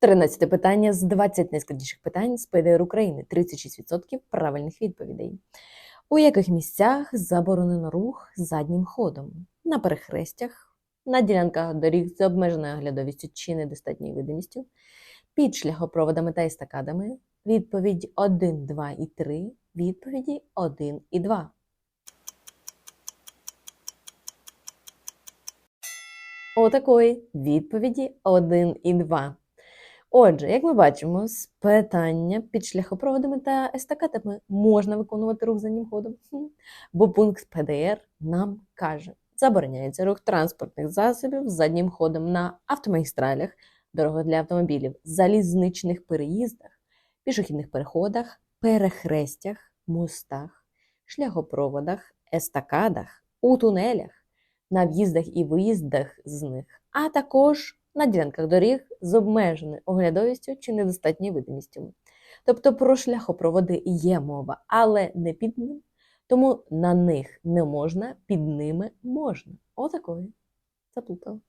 13 питання з 20 найскладніших питань з ПДР України. 36% правильних відповідей. У яких місцях заборонено рух заднім ходом? На перехрестях, на ділянках доріг з обмеженою оглядовістю чи недостатньою видимістю, під шляхопроводами та естакадами. Відповідь 1, 2 і 3. Відповіді 1 і 2. Отакої відповіді 1 і 2. Отже, як ми бачимо, з питання під шляхопроводами та естакадами можна виконувати рух заднім ходом, бо пункт ПДР нам каже, забороняється рух транспортних засобів заднім ходом на автомагістралях, дорогах для автомобілів, залізничних переїздах, пішохідних переходах, перехрестях, мостах, шляхопроводах, естакадах, у тунелях, на в'їздах і виїздах з них, а також на ділянках доріг з обмеженою оглядовістю чи недостатньою видимістю. Тобто про шляхопроводи є мова, але не під ним, тому на них не можна, під ними можна. Отакої. Заплутав.